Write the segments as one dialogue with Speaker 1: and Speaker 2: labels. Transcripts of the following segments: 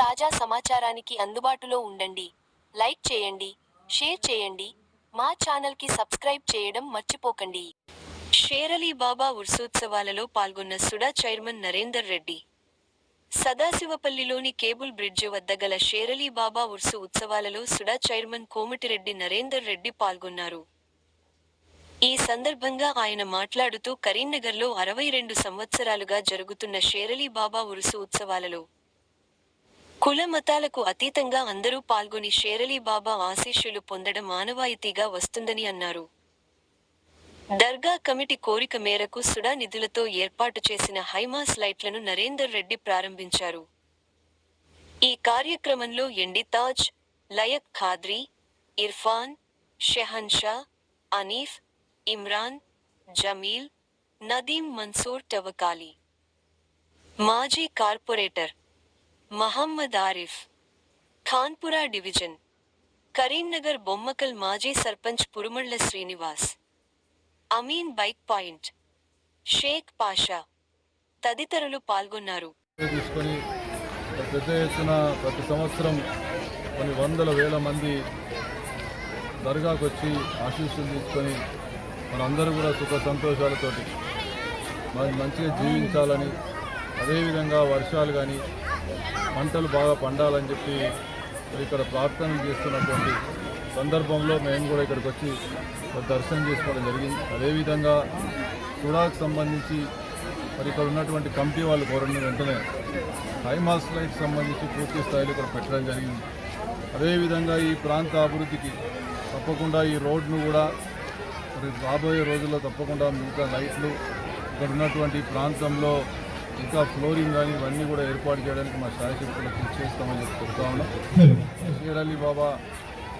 Speaker 1: తాజా సమాచారానికి అందుబాటులో ఉండండి. లైక్ చేయండి షేర్ చేయండి మా ఛానల్కి సబ్స్క్రైబ్ చేయడం మర్చిపోకండి. షేరలీ బాబా ఉర్సోత్సవాలలో పాల్గొన్న సుడా చైర్మన్ నరేందర్ రెడ్డి. సదాశివపల్లిలోని కేబుల్ బ్రిడ్జ్ వద్ద గల షేరలీ బాబా ఉర్సు ఉత్సవాలలో సుడా చైర్మన్ కోమటిరెడ్డి నరేందర్ రెడ్డి పాల్గొన్నారు. ఈ సందర్భంగా ఆయన మాట్లాడుతూ కరీంనగర్లో అరవై రెండు సంవత్సరాలుగా జరుగుతున్న షేరలీ బాబా ఉరుసు ఉత్సవాలలో కుల మతాలకు అతీతంగా అందరూ పాల్గొని షేరలీ బాబా ఆశీస్సులు పొందడం ఆనవాయితీగా వస్తుందని అన్నారు. దర్గా కమిటీ కోరిక మేరకు సుడా నిధులతో ఏర్పాటు చేసిన హైమాస్ లైట్లను నరేందర్ రెడ్డి ప్రారంభించారు. ఈ కార్యక్రమంలో ఎండి తాజ్ లయక్ ఖాద్రీ ఇర్ఫాన్ షెహన్షా అనీఫ్ ఇమ్రాన్ జమీల్ నదీం మన్సూర్ టవకాలి. మాజీ కార్పొరేటర్ మహమ్మద్ ఆరిఫ్ ఖాన్పురా డివిజన్ కరీంనగర్ బొమ్మకల్ మాజీ సర్పంచ్ పురుమళ్ళ శ్రీనివాస్ అమీన్ బైక్ పాయింట్ షేక్ పాషా తదితరులు పాల్గొన్నారు.
Speaker 2: తీసుకొని పెద్ద ఎత్తున ప్రతి సంవత్సరం కొన్ని వందల వేల మంది దర్గాకు వచ్చి ఆశీస్సులు తీసుకొని మనందరూ కూడా సుఖ సంతోషాలతోటి మంచిగా జీవించాలని అదేవిధంగా వర్షాలు కానీ పంటలు బాగా పండాలని చెప్పి మరి ఇక్కడ ప్రార్థనలు చేస్తున్నటువంటి సందర్భంలో మేము కూడా ఇక్కడికి వచ్చి దర్శనం చేసుకోవడం జరిగింది. అదేవిధంగా చూడాకు సంబంధించి మరి ఇక్కడ ఉన్నటువంటి కమిటీ వాళ్ళు కోరిన వెంటనే హైమాస్ లైట్ సంబంధించి పూర్తి స్థాయిలో ఇక్కడ పెట్టడం జరిగింది. అదేవిధంగా ఈ ప్రాంత అభివృద్ధికి తప్పకుండా ఈ రోడ్ను కూడా మరి రాబోయే రోజుల్లో తప్పకుండా మిగతా లైట్లు ఇక్కడ ఉన్నటువంటి ప్రాంతంలో ఇంకా ఫ్లోరింగ్ కానీ ఇవన్నీ కూడా ఏర్పాటు చేయడానికి మా శాయశక్తులు కృషి చేస్తామని చెప్పి చెప్తా ఉన్నాం. షేర్ అలీ బాబా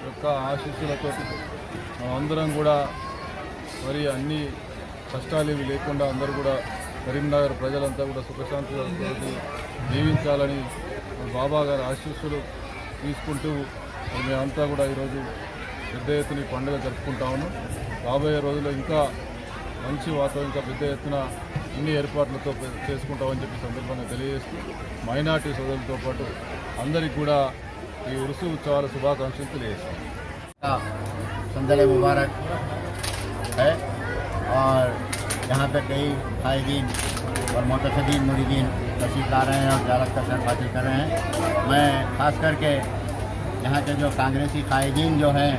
Speaker 2: యొక్క ఆశీస్సులతో అందరం కూడా మరి అన్ని కష్టాలు ఇవి లేకుండా అందరూ కూడా కరీంనగర్ ప్రజలంతా కూడా సుఖశాంతులతో జీవించాలని బాబా గారి ఆశీస్సులు తీసుకుంటూ మేమంతా కూడా ఈరోజు పెద్ద ఎత్తున ఈ పండుగ జరుపుకుంటా ఉన్నాం. రాబోయే రోజుల్లో ఇంకా మంచి వాతావరణం ఇంకా పెద్ద ఎత్తున అన్ని ఏర్పాట్లతో పె- చేసుకుంటామని చెప్పి సందర్భంగా తెలియజేస్తూ మైనార్టీ సోదరులతో పాటు అందరికీ కూడా ఈ ఉరుసు ఉత్సవాల శుభాకాంక్షలు తెలియజేస్తాం
Speaker 3: का संदल मुबारक है और यहाँ पे कई खाएदीन और मोतदीन मुरीदीन तशीफ ला रहे हैं और जालक का शर्फ हासिल कर रहे हैं मैं ख़ास करके यहाँ के जो कांग्रेसी कायदीन जो हैं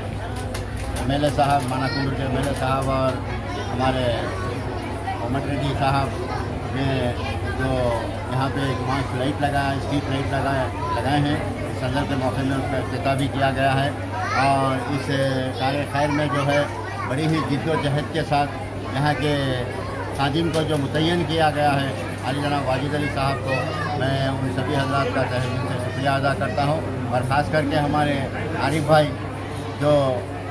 Speaker 3: एम एल साहब माना कुंड के एम एल साहब और हमारे कोमट रेड्डी साहब ने जो यहाँ पे मास्क लाइट लगाया स्ट्रीट लाइट लगाए लगाए हैं। इस संदर्भ के मौके में उसका इफ्तः भी किया गया है। और इस कार्य खैर में जो है, बड़ी ही जिद्दोजहद के साथ यहाँ के खादिम को जो मुतन किया गया है, अली जनाब वाजिद अली साहब को मैं उन सभी हजरात का तहे से शुक्रिया अदा करता हूँ। और ख़ास करके हमारे आरिफ भाई जो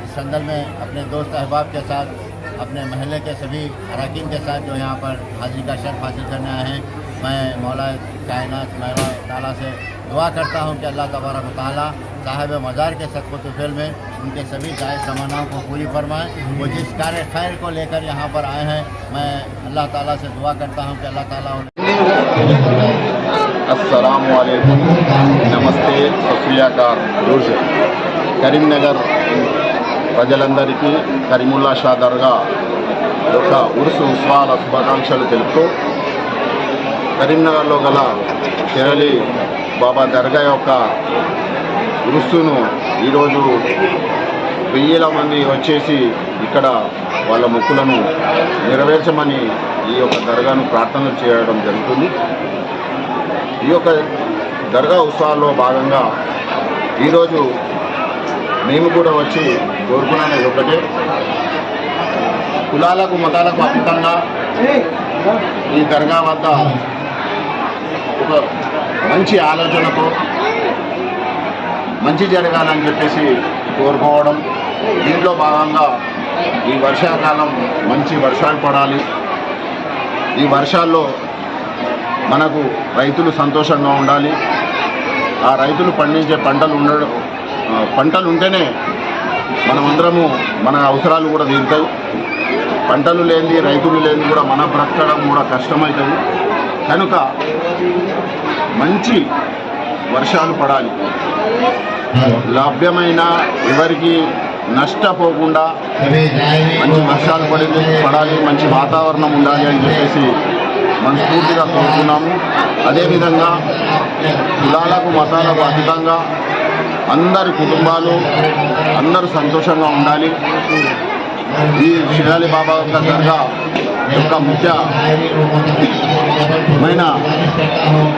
Speaker 3: इस संदर्भ में अपने दोस्त अहबाब के साथ अपने महल के सभी अरकिन के साथ जो यहाँ पर हाजिरी का शर्फ हासिल करने आए हैं। मैं मौला कायनात मैला ताला से दुआ करता हूँ कि अल्लाह तबारक ताली साहब मज़ार के सदकत फेल में उनके सभी जायज़ समानाओं को पूरी फरमाएँ। वो जिस कार्य खैर को लेकर यहाँ पर आए हैं, मैं अल्लाह ताला से दुआ करता हूँ कि अल्लाह ताला
Speaker 4: असलकुम नमस्ते सत्याकार करीमनगर ప్రజలందరికీ కరీముల్లా షా దర్గా యొక్క ఉరుసు ఉత్సవాల శుభాకాంక్షలు తెలుపుతూ కరీంనగర్లో గల కేరళి బాబా దర్గా యొక్క ఉరుసును ఈరోజు వెయ్యిల మంది వచ్చేసి ఇక్కడ వాళ్ళ మొక్కులను నెరవేర్చమని ఈ యొక్క దర్గాను ప్రార్థనలు చేయడం జరుగుతుంది. ఈ యొక్క దర్గా ఉత్సవాల్లో భాగంగా ఈరోజు మేము కూడా వచ్చి కోరుకున్నాను ఒకటే. కులాలకు మతాలకు అతీతంగా ఈ దర్గా వద్ద ఒక మంచి ఆలోచనతో మంచి జరగాలని చెప్పేసి కోరుకోవడం. దీంట్లో భాగంగా ఈ వర్షాకాలం మంచి వర్షాలు పడాలి. ఈ వర్షాల్లో మనకు రైతులు సంతోషంగా ఉండాలి. ఆ రైతులు పండించే పంటలు ఉండడం పంటలు ఉంటేనే మనమందరము మన అవసరాలు కూడా తీరుతాయి. పంటలు లేని రైతులు లేని కూడా మన బ్రతకడం కూడా కష్టమవుతుంది. కనుక మంచి వర్షాలు పడాలి. లభ్యమైన ఎవరికి నష్టపోకుండా మంచి వర్షాలు పడి పడాలి మంచి వాతావరణం ఉండాలి అని చెప్పేసి మనస్ఫూర్తిగా కోరుతున్నాము. అదేవిధంగా కులాలకు మతాలకు అతీతంగా అందరి కుటుంబాలు అందరూ సంతోషంగా ఉండాలి. ఈ షిరాలి బాబా యొక్క దర్గా యొక్క ముఖ్యమైన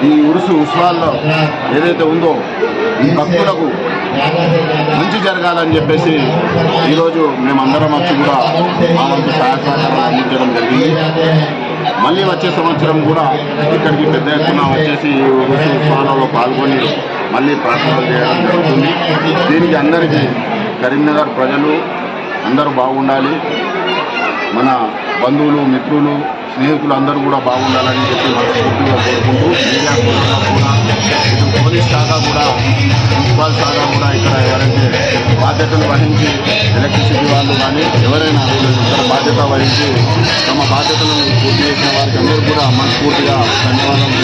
Speaker 4: ఈ ఉరుసు ఉత్సవాల్లో ఏదైతే ఉందో ఈ భక్తులకు మంచి జరగాలని చెప్పేసి ఈరోజు మేమందరం వచ్చి కూడా మా వంతు సహాయ సహకారాలు అందించడం జరిగింది. మళ్ళీ వచ్చే సంవత్సరం కూడా ఇక్కడికి పెద్ద ఎత్తున వచ్చేసి ఈ ఉరుసు ఉత్సవాలలో పాల్గొని మళ్ళీ ప్రారంభం చేయడం జరుగుతుంది. దీనికి అందరికీ కరీంనగర్ ప్రజలు అందరూ బాగుండాలి. మన బంధువులు మిత్రులు స్నేహితులు అందరూ కూడా బాగుండాలని చెప్పి మనస్ఫూర్తిగా కోరుకుంటూ మీడియా కూడా ఇటు పోలీస్ శాఖ కూడా మున్సిపల్ శాఖ కూడా ఇక్కడ ఎవరైతే బాధ్యతలు వహించి ఎలక్ట్రిసిటీ వాళ్ళు కానీ ఎవరైనా ఇక్కడ బాధ్యత వహించి తమ బాధ్యతలను పూర్తి చేసిన వారికి అందరూ కూడా మనస్ఫూర్తిగా ధన్యవాదాలు